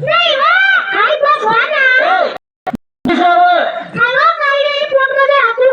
नाही वा काय बघवा ना दिसावं. काय वा काय रे पोट मध्ये हातू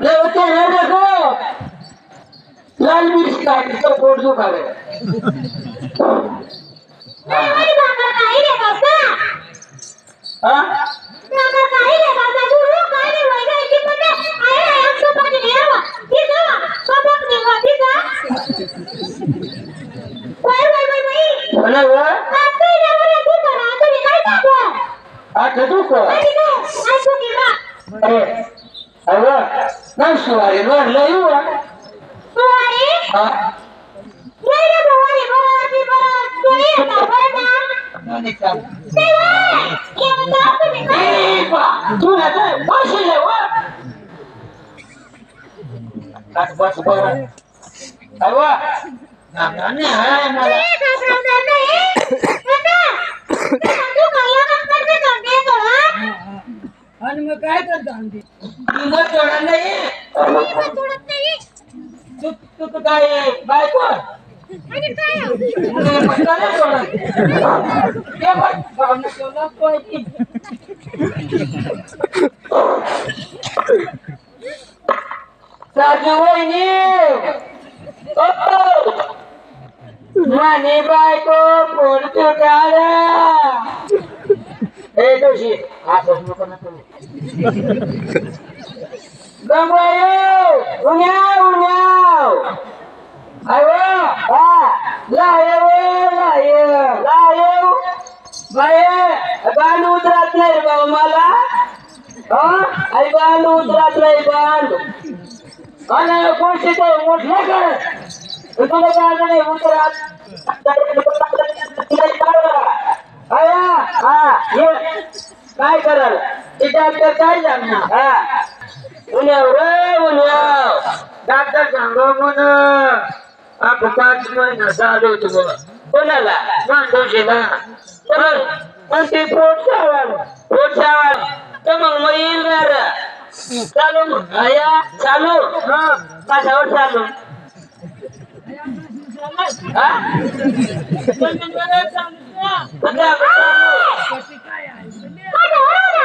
లేకపోతే ఏమో లాల్ మిర్చి కాకితో పొడుచు కాదు ఆ सुवारी, वर लय येऊ, हा. तू आहे? नाही का? ए, बा, तू ना काय, बसले, वर. काय बस, वर. काय वा? ना, ना, नाही, हाय मला. ए घाबरवणार नाही काका तू काय नंतर ते धंदे करा आणि मग काय करतो आमची तू मग सोडणार नाही. सोडत नाही तू तू तू काय आहे, बायको? आणि काय तुला नाही भावना वहिनी. माने बायको फोन तुटाला हे दोषी असंच नको ना तुम्ही गंगायो उन्याव उन्याव अयो हा लायो लायो लायो बाय बांध उतरत नाही बाबा मला हा आई बांध उतरत नाही बांध आणि कोणती तो मोठलं कर तुला बांध नाही उतरत अया हा ये काय कराल itakakayam na. Ha? Una wewe ni wao. Dada jango mona. Apo kati mo na sadu tu mo. Una la, mando jina. Kamu, nanti pucawan, pucawan. Kamu mau ingat? Kalau ayah, pas pasal kalau. Ah? Kamu jangan. Ada?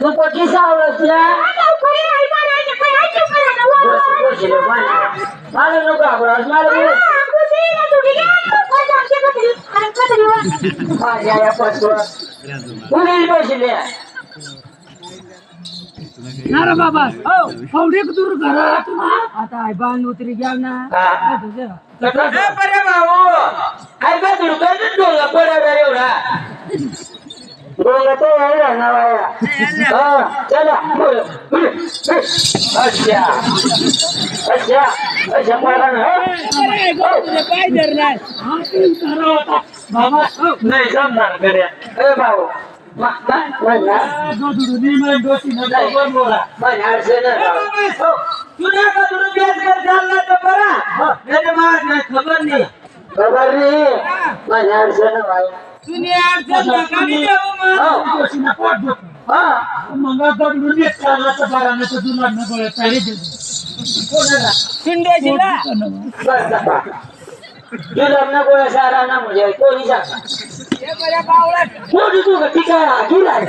तू पकी सावळसला लवकर ना मला नको घाबरास मला माझ्या या पाचवा कुणी बसले बाबा हो. फावडे दूर करा आता आई बांध उतरी घ्या ना बरे भाऊ पडा एवढा બોલે તો આવ્યા નવાયા હા ચાલા બોલે અચ્છા અચ્છા અચ્છા મારા હે પાઈદર ખબર નહીં. ખબર નહીં हा. हो. तुम्ही अडचण नका मी देऊ मग. हो. दुखतं. हा ना म्हणजे कोणी सांगा मोठी तू का ठीक आहे ठीक आहे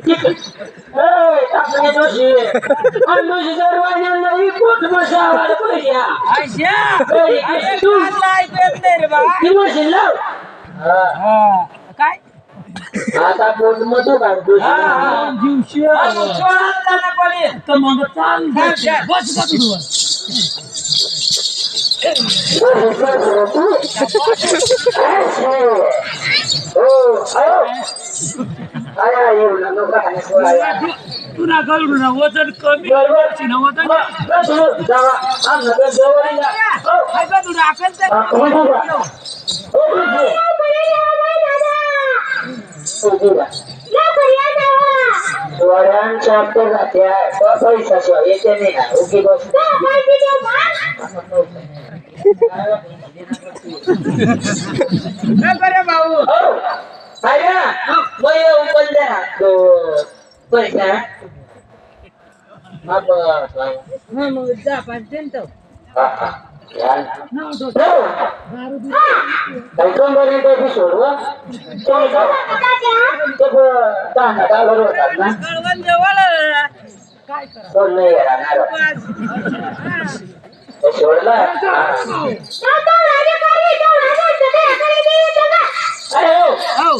ठीक आहे ए, टाकणे दोषी आणि दोषी सर्वांना ही पोट बसावायला पाहिजे ए, तू ती मशीन लाव हा. काय आता पोट मधू काढतो तर मग चाल बस का तू तुला कळू ना वजन कमी करायची ना वजन काय का तुला अकल तर पैसा येते नाही ना उगी बस काय करे भाऊ. हो हा. मग जा पाहिजे तो या. ना. नाव ठेव. दारू दे. कंपनीत एपिसोड व ते दहा डॉलर होतात ना काय करा? कोण नाही राहणार ते सोडलं अरे हो हो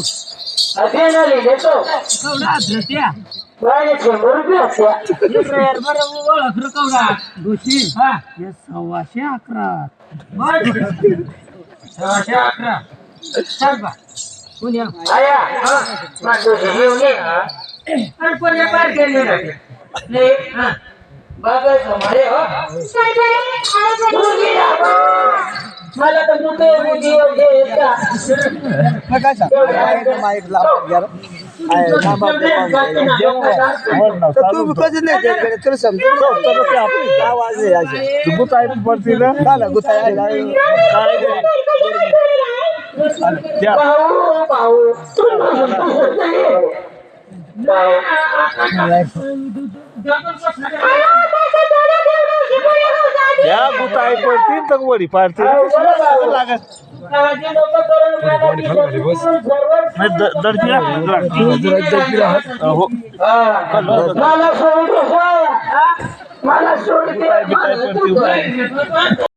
अभियानाली देतो कवडा त्या वाणे शंभर रुपये असत्या बरं बरं ओळख रे कवडा दोषी हा हे सव्वाशे अकरा सव्वाशे अकरा सांग बा पुण्या आया माझं घेऊन ये ना अरे पुण्या पार केले नाही बाबा समारे हो. मला तर मुके मुलगी वगैरे का तू कसं नाही तुला समजून आवाज आहे गुताय पडते ना? गुताय भाऊ भाऊ भाऊ या गुताय पडतील तर वडी पाडतील लागत हो मला सोड मला सोड